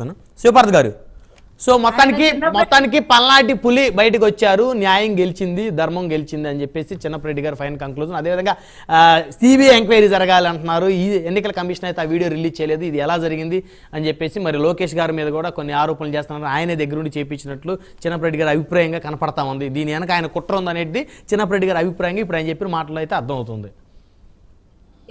వస్తాను శివపార్త్ గారు సో మొత్తానికి మొత్తానికి పల్నాటి పులి బయటకు వచ్చారు న్యాయం గెలిచింది ధర్మం గెలిచింది అని చెప్పేసి చిన్నప్పరెడ్డి గారు ఫైన్ కంక్లూజన్ అదేవిధంగా సిబిఐ ఎంక్వైరీ జరగాలి అంటున్నారు ఈ ఎన్నికల కమిషన్ అయితే ఆ వీడియో రిలీజ్ చేయలేదు ఇది ఎలా జరిగింది అని చెప్పేసి మరి లోకేష్ గారి మీద కూడా కొన్ని ఆరోపణలు చేస్తున్నారు. ఆయనే దగ్గరుండి చేపించినట్లు చిన్నప్పరెడ్డి గారి అభిప్రాయంగా కనపడతా ఉంది. దీని వెనక ఆయన కుట్ర ఉందనేది చిన్నప్పరెడ్డి గారి అభిప్రాయంగా ఇప్పుడు ఆయన చెప్పిన మాటలు అయితే అర్థమవుతుంది.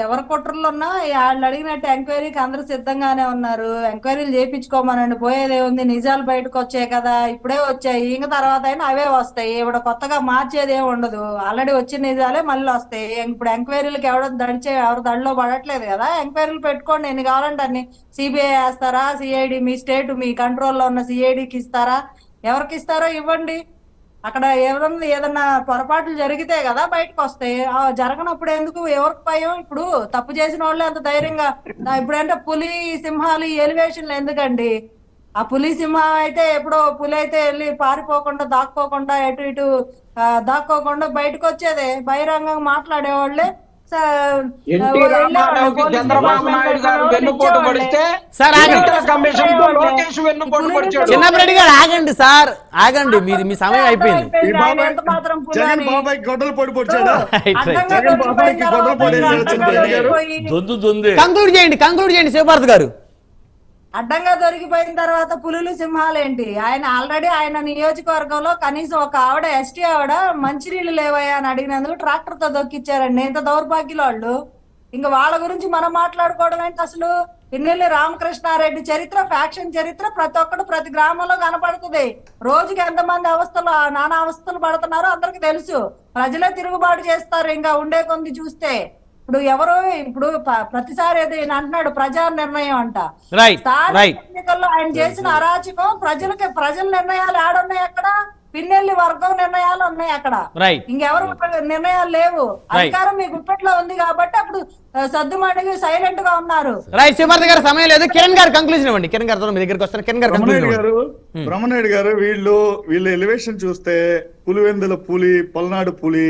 ఎవరి కుట్రలు ఉన్నా వాళ్ళు అడిగినట్టు ఎంక్వైరీకి అందరూ సిద్ధంగానే ఉన్నారు. ఎంక్వైరీలు చేయించుకోమనండి. పోయేదే ఉంది నిజాలు బయటకు వచ్చాయి కదా ఇప్పుడే వచ్చాయి. ఇంక తర్వాత అయినా అవే వస్తాయి. ఇప్పుడు కొత్తగా మార్చేది ఏమి ఉండదు. ఆల్రెడీ వచ్చిన నిజాలే మళ్ళీ వస్తాయి. ఇప్పుడు ఎంక్వైరీలకు ఎవడో దడిచే ఎవరు దడిలో పడట్లేదు కదా. ఎంక్వైరీలు పెట్టుకోండి. ఎన్ని కావాలంటే అన్ని. సిబిఐ వేస్తారా? సిఐడి మీ స్టేట్ మీ కంట్రోల్లో ఉన్న సిఐడికి ఇస్తారా? ఎవరికి ఇస్తారో ఇవ్వండి. అక్కడ ఎవరన్నా ఏదన్నా పొరపాట్లు జరిగితే కదా బయటకు వస్తాయి ఆ జరగనప్పుడు ఎందుకు ఎవరికి భయం? ఇప్పుడు తప్పు చేసిన వాళ్ళే అంత ధైర్యంగా. ఇప్పుడంటే పులి సింహాలు ఎలివేషన్లు ఎందుకండి? ఆ పులి సింహం అయితే ఎప్పుడో పులి అయితే వెళ్ళి పారిపోకుండా దాక్కోకుండా ఎటు ఇటు దాక్కోకుండా బయటకు వచ్చేదే బహిరంగంగా మాట్లాడేవాళ్ళే. నాయుడు గారు ఆగండి. సార్. ఆగండి మీది మీ సమయం అయిపోయింది. కంక్లూడ్ చేయండి కంక్లూడ్ చేయండి శివపార్త్ గారు. అడ్డంగా దొరికిపోయిన తర్వాత పులులు సింహాలేంటి? ఆయన ఆల్రెడీ ఆయన నియోజకవర్గంలో కనీసం ఒక ఆవిడ ఎస్టీ ఆవిడ మంచినీళ్ళు లేవయ్యా అని అడిగినందుకు ట్రాక్టర్తో దొక్కిచ్చారండి. ఇంత దౌర్భాగ్యులు వాళ్ళు ఇంకా వాళ్ళ గురించి మనం మాట్లాడుకోవడం ఏంటి అసలు? పిన్నెల్లి రామకృష్ణారెడ్డి చరిత్ర ఫ్యాక్షన్ చరిత్ర ప్రతి ఒక్కడు ప్రతి గ్రామంలో కనపడుతుంది. రోజుకి ఎంతమంది అవస్థలు నానా అవస్థలు పడుతున్నారో అందరికి తెలుసు. ప్రజలే తిరుగుబాటు చేస్తారు ఇంకా ఉండే కొంది చూస్తే. ఇప్పుడు ఎవరు ఇప్పుడు ప్రతిసారి ఏదో ఈయన అంటున్నాడు ప్రజా నిర్ణయం అంట. రైట్ స్థానిక ఎన్నికల్లో ఆయన చేసిన అరాచకం ప్రజలకి ప్రజల నిర్ణయాలు ఆడున్నాయి అక్కడ పిన్నెల్లి వర్గం నిర్ణయాలు ఉన్నాయి అక్కడ. రైట్ ఇంకెవరు నిర్ణయాలు లేవు. అధికారం మీ గుప్పెట్లో ఉంది కాబట్టి అప్పుడు ఆ, సద్దుమణిగి సైలెంట్గా ఉన్నారు రైట్ గారు సమయం లేదు. కిరణ్ గారు కంక్లూజన్ ఇవ్వండి. కిరణ్ గారితో మీ దగ్గరికి వస్తాను. కిరణ్ గారు గారు బ్రహ్మనాయుడు గారు వీళ్ళు వీళ్ళ ఎలివేషన్ చూస్తే పులివెందుల పులి పల్నాడు పులి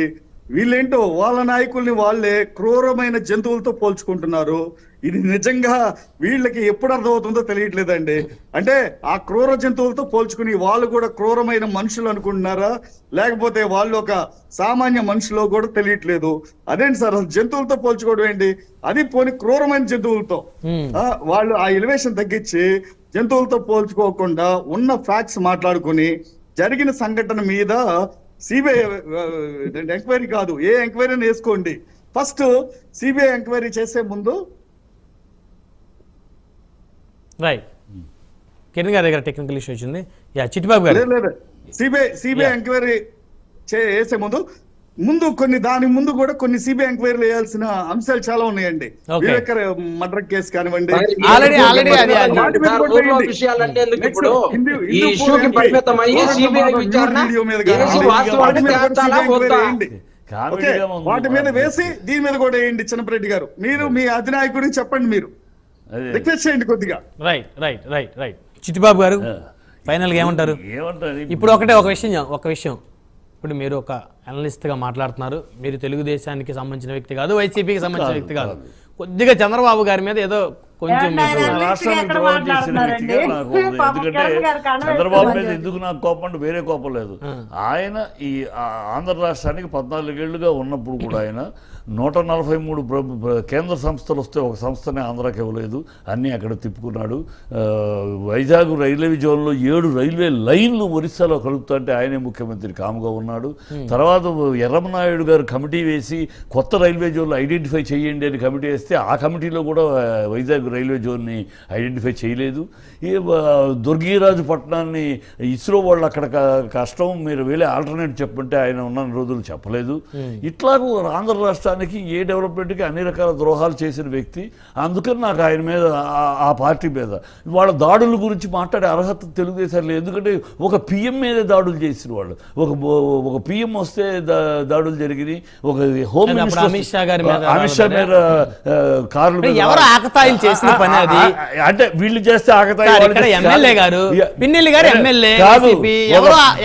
వీళ్ళేంటో వాళ్ళ నాయకుల్ని వాళ్ళే క్రూరమైన జంతువులతో పోల్చుకుంటున్నారు. ఇది నిజంగా వీళ్ళకి ఎప్పుడు అర్థమవుతుందో తెలియట్లేదండి. అంటే ఆ క్రూర జంతువులతో పోల్చుకుని వాళ్ళు కూడా క్రూరమైన మనుషులు అనుకుంటున్నారా? లేకపోతే వాళ్ళు ఒక సామాన్య మనుషులో కూడా తెలియట్లేదు. అదేంటి సార్? అసలు జంతువులతో పోల్చుకోవడం ఏంటి? అది పోని క్రూరమైన జంతువులతో. వాళ్ళు ఆ ఎలివేషన్ తగ్గించి జంతువులతో పోల్చుకోకుండా ఉన్న ఫ్యాక్ట్స్ మాట్లాడుకుని జరిగిన సంఘటన మీద సిబిఐ ఎంక్వైరీ కాదు. ఏ ఎంక్వైరీ వేసుకోండి. ఫస్ట్ సిబిఐ ఎంక్వైరీ చేసే ముందు రైట్ కిరణ్ గారి దగ్గర టెక్నికల్ ఇష్యూ వచ్చింది. యా చిట్టిబాబు గారు. లేదు లేదు. సిబిఐ సిబిఐ ఎంక్వైరీ చేసే ముందు ముందు కొన్ని దాని ముందు కూడా కొన్ని సిబిఐ ఎంక్వైరీలు వేయాల్సిన అంశాలు చాలా ఉన్నాయండి. వివేకర్ మర్డర్ కేసు కానివ్వండి. వాటి మీద. వేసి దీని మీద కూడా వేయండి చిన్నపరెడ్డి గారు. మీరు మీ అధినాయకుడికి చెప్పండి మీరు. అదే. రిక్వెస్ట్ చేయండి కొద్దిగా. Right right right right Chittibabu గారు ఫైనల్గా ఏమంటారు? ఏమంటారు? ఇప్పుడు ఒకటే ఒక విషయం ఒక విషయం. ఇప్పుడు మీరు ఒక అనలిస్ట్గా మాట్లాడుతున్నారు. మీరు తెలుగుదేశానికి సంబంధించిన వ్యక్తి కాదు వైసీపీకి సంబంధించిన వ్యక్తి కాదు. కొద్దిగా చంద్రబాబు గారి మీద ఏదో కొంచెం ద్రోహం చేసిన? వ్యక్తిగా నాకు ఎందుకంటే చంద్రబాబు మీద ఎందుకు నాకు కోపం అంటే వేరే కోపం లేదు. ఆయన ఈ ఆంధ్ర రాష్ట్రానికి పద్నాలుగేళ్ళుగా ఉన్నప్పుడు కూడా ఆయన నూట నలభై మూడు కేంద్ర సంస్థలు వస్తే ఒక సంస్థనే ఆంధ్రాకి ఇవ్వలేదు. అన్నీ అక్కడ తిప్పుకున్నాడు. వైజాగ్ రైల్వే జోన్లో ఏడు రైల్వే లైన్లు ఒరిస్సాలో కలుపుతుంటే ఆయనే ముఖ్యమంత్రి కాముగా ఉన్నాడు. తర్వాత ఎర్రమనాయుడు గారు కమిటీ వేసి కొత్త రైల్వే జోన్లు ఐడెంటిఫై చేయండి అని కమిటీ వేస్తే ఆ కమిటీలో కూడా ఆ, వైజాగ్ రైల్వే జోన్ని ఐడెంటిఫై చేయలేదు. ఈ దుర్గీరాజు పట్టణాన్ని ఇస్రో వాళ్ళు అక్కడ కష్టం మీరు వెళ్ళే ఆల్టర్నేట్ చెప్పంటే ఆయన ఉన్న రోజులు చెప్పలేదు. ఇట్లాగూ ఆంధ్ర రాష్ట్రానికి ఏ డెవలప్మెంట్కి అన్ని రకాల ద్రోహాలు చేసిన వ్యక్తి అందుకని నాకు ఆయన మీద ఆ- పార్టీ మీద వాళ్ళ దాడుల గురించి మాట్లాడే అర్హత తెలుగుదేశం లేదు. ఎందుకంటే ఒక పిఎం మీదే దాడులు చేసిన వాళ్ళు. ఒక ఒక పిఎం వస్తే దాడులు జరిగినాయి ఒక హోమ్ మినిస్టర్ అమిత్ షా గారి మీద అమిత్ షా మీద కార్ల ఎవరు ఆకతాయిలు చేసిన పని అది? అంటే వీళ్ళు చేస్తే చేస్తే ఎమ్మెల్యే. గారు, పిన్నెల్లి గారు ఎమ్మెల్యే,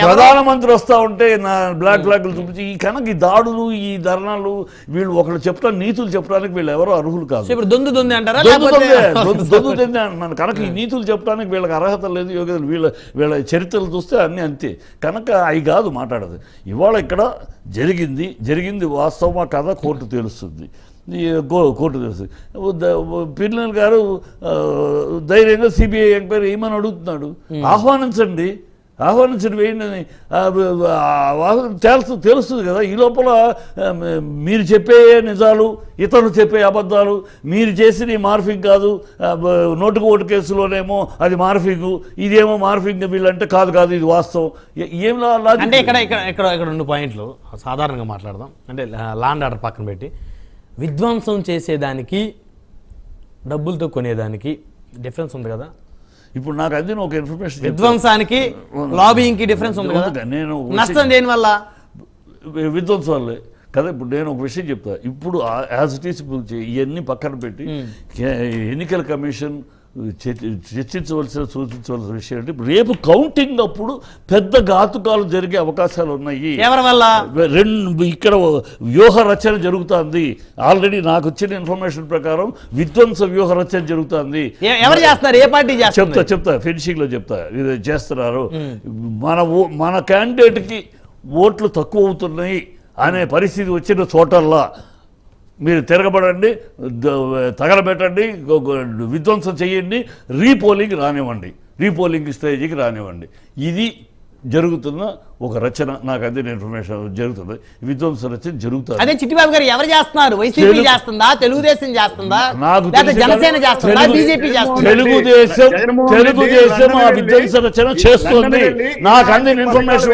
ప్రధానమంత్రి వస్తా ఉంటే నా బ్లాక్ ఫ్లాగ్లు చూపించి ఈ కనుక ఈ దాడులు ఈ ధర్నాలు వీళ్ళు ఒకళ్ళు చెప్పడానికి నీతులు చెప్పడానికి వీళ్ళు ఎవరో అర్హులు కాదు. ఇప్పుడు దొందు దొంది అంటారా? దొందు దొందే, అంటున్నాను. కనుక ఈ నీతులు చెప్పడానికి వీళ్ళకి అర్హత లేదు యోగ్యత లేదు. వీళ్ళ వీళ్ళ చరిత్రలు చూస్తే అన్నీ అంతే. కనుక అవి కాదు మాట్లాడదు. ఇవాళ ఇక్కడ జరిగింది జరిగింది వాస్తవమా కథ కోర్టు తెలుస్తుంది. కోర్టు తెలుస్తుంది ద- పిల్లల గారు ధైర్యంగా సిబిఐ ఎంక్వైరీ ఏమని అడుగుతున్నాడు? ఆహ్వానించండి. ఆహ్వానించండి ఆ, తెలుసు తెలుస్తుంది కదా. ఈ లోపల మీరు చెప్పే నిజాలు ఇతరులు చెప్పే అబద్ధాలు మీరు చేసిన మార్ఫింగ్ కాదు. నోటుకు ఓటు కేసులోనేమో అది మార్ఫింగ్ ఇదేమో మార్ఫింగ్ వీళ్ళంటే కాదు కాదు ఇది వాస్తవం. ఏ- అంటే ఇక్కడ ఇక్కడ ఇక్కడ ఇక్కడ రెండు పాయింట్లు సాధారణంగా మాట్లాడదాం. అంటే లాండ్ ఆర్డర్ పక్కన పెట్టి. విధ్వంసం చేసేదానికి డబ్బులతో కొనేదానికి డిఫరెన్స్ ఉంది కదా? ఇప్పుడు నాకు అందిన ఒక ఇన్ఫర్మేషన్ విధ్వంసానికి లాబింగ్కి డిఫరెన్స్ ఉంది కదా. నేను నష్టం దేని వల్ల? విధ్వంసాలే. కదా ఇప్పుడు నేను ఒక విషయం చెప్తా. ఇప్పుడు యాజ్ ఇట్ ఈస్ ఇవన్నీ పక్కన పెట్టి ఎన్నికల కమిషన్ చర్చించవలసిన సూచించవలసిన విషయం అంటే రేపు కౌంటింగ్ అప్పుడు పెద్ద ఘాతుకాలు జరిగే అవకాశాలు ఉన్నాయి. ఎవరి వల్ల? రెండు ఇక్కడ వ్యూహ రచన జరుగుతుంది. ఆల్రెడీ నాకు వచ్చిన ఇన్ఫర్మేషన్ ప్రకారం విధ్వంస వ్యూహ రచన జరుగుతుంది. ఎవరు చేస్తున్నారు? ఏ పార్టీ చెప్తా చేస్తారు చెప్తా. ఫినిషింగ్లో చెప్తా. ఇది చేస్తున్నారు. మన ఓ- మన క్యాండిడేట్కి ఓట్లు తక్కువ అవుతున్నాయి అనే పరిస్థితి వచ్చిన చోటల్లా మీరు తిరగబడండి తగలబెట్టండి విధ్వంసం చేయండి రీపోలింగ్ రానివ్వండి. రీపోలింగ్ స్టేజ్కి రానివ్వండి. ఇది జరుగుతున్న ఒక రచన నాకు అందిన ఇన్ఫర్మేషన్ జరుగుతుంది. విధ్వంస రచన జరుగుతుంది అదే చిట్టిబాబు గారు ఎవరు చేస్తున్నారు? వైసీపీ చేస్తుందా? తెలుగుదేశం చేస్తుందా? నాకు జనసేన చేస్తుందా? తెలుగు- బీజేపీ చేస్తుందా? తెలుగుదేశం తెలుగుదేశం ఆ విధ్వంస రచన చేస్తుంది. నాకు అందిన ఇన్ఫర్మేషన్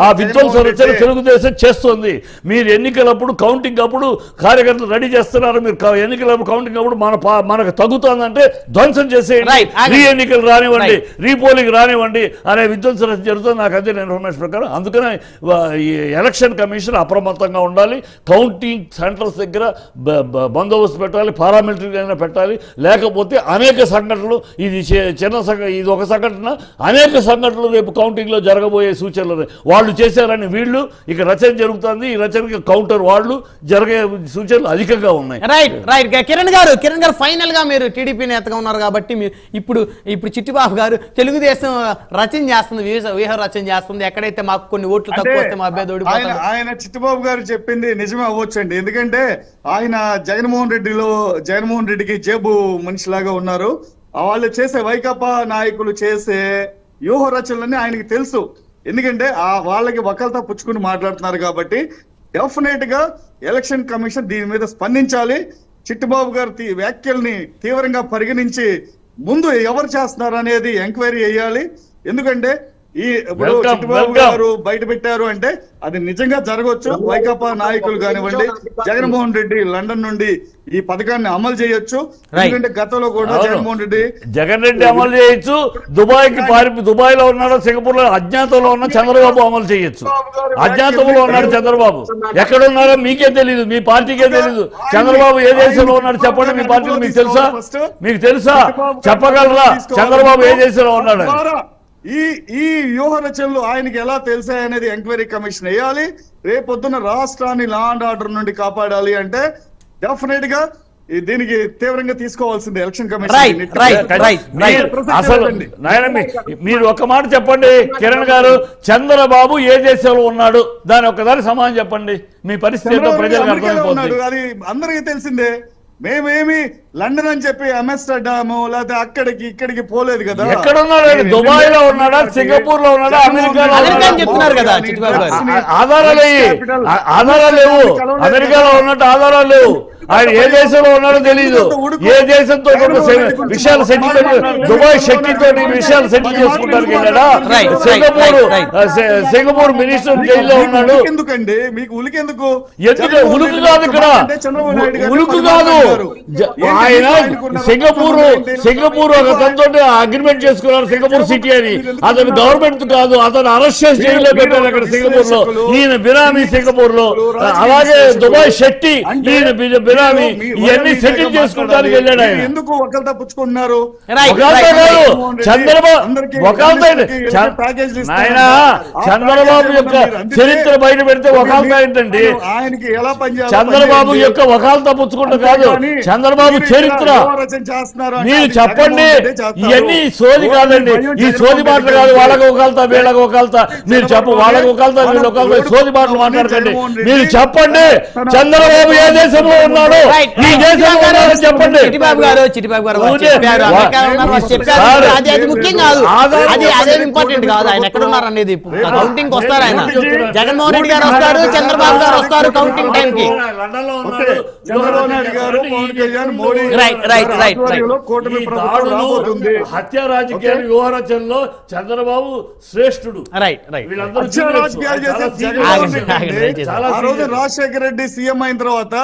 ఆ విధ్వంస రచన తెలుగుదేశం చేస్తుంది. మీరు ఎన్నికలప్పుడు కౌంటింగ్ అప్పుడు కార్యకర్తలు రెడీ చేస్తున్నారు. మీరు ఎన్నికలప్పుడు కౌంటింగ్ అప్పుడు మన మనకు తగ్గుతుందంటే ధ్వంసం చేసేయండి. రీ ఎన్నికలు రానివ్వండి. రీపోలింగ్ రానివ్వండి అనే విధ్వంస రచన జరుగుతుంది. నాకు అందిన ఇన్ఫర్మేషన్ ప్రకారం. అందుకనే ఈ ఎలక్షన్ కమిషన్ అప్రమత్తంగా ఉండాలి. కౌంటింగ్ సెంటర్స్ దగ్గర బందోబస్తు పెట్టాలి. పారామిలిటరీ అయినా పెట్టాలి. లేకపోతే అనేక సంఘటనలు ఇది చిన్న సంఘ ఇది ఒక సంఘటన అనేక సంఘటనలు రేపు కౌంటింగ్లో జరగబోయే సూచనలు వాళ్ళు చేశారని వీళ్ళు ఇక రచన జరుగుతుంది. ఈ రచనకి కౌంటర్ వాళ్ళు జరిగే సూచనలు అధికంగా ఉన్నాయి. రైట్ రైట్ కిరణ్ గారు కిరణ్ గారు ఫైనల్గా మీరు టీడీపీ నేతగా ఉన్నారు కాబట్టి మీరు ఇప్పుడు ఇప్పుడు చిట్టిబాబు గారు తెలుగుదేశం రచన చేస్తుంది వ్యూహ రచన చేస్తుంది. ఎక్కడైతే మాకు కొన్ని ఓట్లు తక్కువ వస్తే మా అభ్యర్థి ఆయన చిట్టుబాబు గారు చెప్పింది నిజమే అవ్వచ్చండి. ఎందుకంటే ఆయన జగన్మోహన్ రెడ్డిలో జగన్మోహన్ రెడ్డికి జేబు మనిషిలాగా ఉన్నారు. వాళ్ళు చేసే వైకాపా నాయకులు చేసే వ్యూహ రచనలన్నీ ఆయనకి తెలుసు. ఎందుకంటే ఆ వాళ్ళకి వకల్తా పుచ్చుకుని మాట్లాడుతున్నారు కాబట్టి డెఫినెట్గా ఎలక్షన్ కమిషన్ దీని మీద స్పందించాలి. చిట్టుబాబు గారి వ్యాఖ్యల్ని తీవ్రంగా పరిగణించి ముందు ఎవరు చేస్తున్నారు అనేది ఎంక్వైరీ చేయాలి ఎందుకంటే ఈ ఇప్పుడు welcome. గారు బయట పెట్టారు అంటే అది నిజంగా జరగవచ్చు. వైకాపా నాయకులు కానివ్వండి జగన్మోహన్ రెడ్డి లండన్ నుండి ఈ పథకాన్ని అమలు చేయొచ్చు. ఎందుకంటే గతంలో కూడా. జగన్మోహన్ రెడ్డి జగన్ రెడ్డి అమలు చేయొచ్చు. దుబాయ్కి పారి దుబాయ్లో ఉన్నాడు సింగపూర్లో అజ్ఞాతంలో ఉన్న చంద్రబాబు అమలు చేయొచ్చు. అజ్ఞాతంలో ఉన్నాడు చంద్రబాబు. ఎక్కడ ఉన్నారో మీకే తెలియదు మీ పార్టీకే తెలియదు చంద్రబాబు ఏ దేశంలో ఉన్నాడు చెప్పండి మీ పార్టీలో మీకు తెలుసా? మీకు తెలుసా? చెప్పగలరా? చంద్రబాబు ఏ దేశంలో ఉన్నాడు? ఈ ఈ వ్యూహ రచనలు ఆయనకి ఎలా తెలిసాయనేది ఎంక్వైరీ కమిషన్ వేయాలి. రేపొద్దున రాష్ట్రాన్ని లా అండ్ ఆర్డర్ నుండి కాపాడాలి అంటే డెఫినెట్గా దీనికి తీవ్రంగా తీసుకోవాల్సింది ఎలక్షన్ కమిషన్. మీరు ఒక మాట చెప్పండి. కిరణ్ గారు చంద్రబాబు ఏ దేశంలో ఉన్నాడు? దాని ఒక్కదాని సమాధానం చెప్పండి. మీ పరిస్థితి ప్రజలకు అర్థమైపోతుంది అది అందరికీ తెలిసిందే. మేమేమి లండన్ అని చెప్పి అమెస్టర్డామ్ లేకపోతే అక్కడికి ఇక్కడికి పోలేదు కదా. ఎక్కడ ఉన్నాడు? దుబాయ్లో ఉన్నాడా? సింగపూర్లో ఉన్నాడా? అమెరికాలో? చెప్తున్నారు కదా ఆధారాలు ఆధారాలు లేవు. అమెరికాలో ఉన్నట్టు ఆధారాలు లేవు. ఆయన ఏ దేశంలో ఉన్నాడో తెలియదు ఏ దేశంతో విషయాలు సెటిల్మెంట్ దుబాయ్ శక్తితో విషయాలు సెటిల్ చేసుకుంటానికి వెళ్ళాడా? సింగపూర్ సింగపూర్ మినిస్టర్ జైల్లో ఉన్నాడు. ఎందుకండి మీకు ఉలికెందుకు? ఎందుకు జగన్మోహన్ ఉలుకు కాదు ఇక్కడ? ఉలుకు కాదు. ఆయన సింగపూర్? సింగపూర్ ఒక తనతో అగ్రిమెంట్ చేసుకున్నారు సింగపూర్ సిటీ అని. అతను గవర్నమెంట్ కాదు. అతను అరెస్ట్ చేసి జైల్లో పెట్టారు అక్కడ సింగపూర్లో ఈయన బినామీ సింగపూర్లో అలాగే దుబాయ్ శెట్టి ఈయన బినామీ ఇవన్నీ సెటిల్ చేసుకోవడానికి వెళ్ళాడు. ఆయన. ఎందుకు తప్పించుకుంటున్నారు రెడ్డి చంద్రబాబు యొక్క చరిత్ర బయట పెడితే ఒకళ్ళతో ఏంటండి? ఆయనకి ఎలా పనిచేయాలో చంద్రబాబు. యొక్క ఒకళ్ళతో పుచ్చుకుంటూ కాదు చంద్రబాబు చరిత్ర. మీరు చెప్పండి. ఇవన్నీ సోది కాదండి. ఈ సోది మాటలు కాదు. వాళ్ళకు ఒకళ్ళతో వీళ్ళకు ఒకళ్ళతో మీరు చెప్ప వాళ్ళకు ఒకళ్ళతో వీళ్ళు ఒకళ్ళతో సోది మాటలు మాట్లాడకండి. మీరు చెప్పండి చంద్రబాబు ఏ దేశంలో ఉన్నాడు. ఈ. దేశంలో చెప్పండి. చిట్టిబాబు గారు చిట్టిబాబు గారు వాళ్ళు ఊరికే చెప్పారు. వా- అమెరికా ఉన్నారు వాళ్ళు చెప్పారు. సార్, అది అది ముఖ్యం కాదు. ఆధారం అది అదే చెప్పండి. ఇంపార్టెంట్ కాదు. ఆయన ఎక్కడ ఉన్నారు అనేది కౌంటింగ్ వస్తారు ఆయన. జగన్మోహన్ రెడ్డి గారు వస్తారు చంద్రబాబు గారు వస్తారు కౌంటింగ్ టైం కి. హత్య. వ్యూహరచనలో చంద్రబాబు శ్రేష్ఠుడు. Right right. Rajasekhara Reddy CM అయిన తర్వాత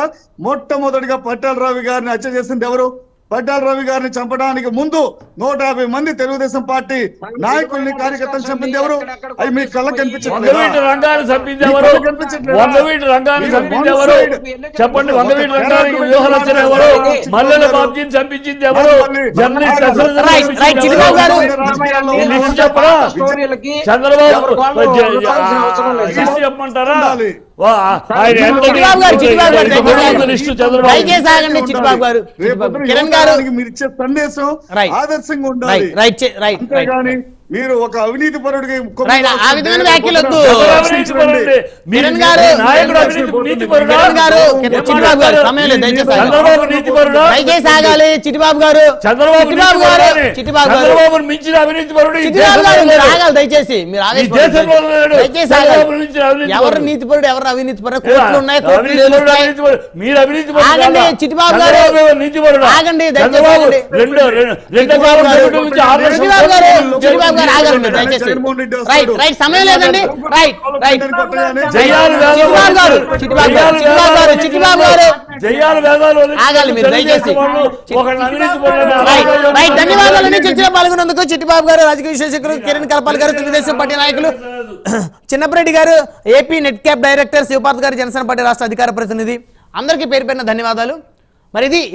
మొట్టమొదటిగా పట్టాల రవి గారిని హత్య చేసింది ఎవరు? పట్టాల రవి గారిని చంపడానికి ముందు నూట యాభై మంది తెలుగుదేశం పార్టీ నాయకుల్ని కార్యకర్తలు చంపింది ఎవరు? అవి మీ కళ్ళ కనిపించట్లేదా? చెప్పండి రంగానికి వ్యూహరచన ఎవరు? మల్లెల. బాబ్జీని చంపించింది ఎవరు? జర్నలిస్ట్ చెప్పరా? చంద్రబాబు చెప్పమంటారా? చిట్టిబాబు గారు. కిరణ్ గారు మీరు ఇచ్చే సందేశం Right. ఆదర్శంగా ఉండాలి. రైట్ రైట్ మీరు ఒక అవినీతి పరుడికి ఆ విధమైన వ్యాఖ్యలు వద్దు. కిరణ్ గారు, చిట్టిబాబు గారు సమయం లేదు దయచేసి. చంద్రబాబు నీతి పరుడా దయచేసి ఆగాలి చిట్టిబాబు గారు చంద్రబాబు చిట్టిబాబు గారు గారు మించిన అవినీతి పరుడు చిట్టిబాబు గారు మీరు. ఆగాలి దయచేసి మీరు. దయచేసి ఆగాలి. ఎవరు. నీతి పరుడు ఎవరు అవినీతి పరుడు కోర్టులు ఉన్నాయి కోర్టులు. మీరు అవినీతి పరుడు ఆగండి? చిట్టిబాబు గారు. నీతి పరుడా? ఆగండి, దయచేసి చంద్రబాబు ఆగండి. రెండు రెండు రెండు చిట్టిబాబు గారు, చిట్టిబాబు గారు గారు దయచేసి. రైట్ రైట్ సమయం లేదండి. రైట్ రైట్ చిట్టిబాబు గారు. చిట్టిబాబు గారు చిట్టిబాబు గారు చిట్టిబాబు గారు ఆగాలి మీరు దయచేసి. రైట్ అలాగే రైట్ ధన్యవాదాలండి చర్చలో పాల్గొన్నందుకు చిట్టిబాబు గారు రాజకీయ విశ్లేషకులు కిరణ్ కల్పాల్ గారు తెలుగుదేశం పార్టీ నాయకులు. చిన్నపరెడ్డి గారు AP net cap director Shivaparth గారు జనసేన పార్టీ రాష్ట్ర అధికార ప్రతినిధి. అందరికీ పేరు పేరున ధన్యవాదాలు. మరి ఇది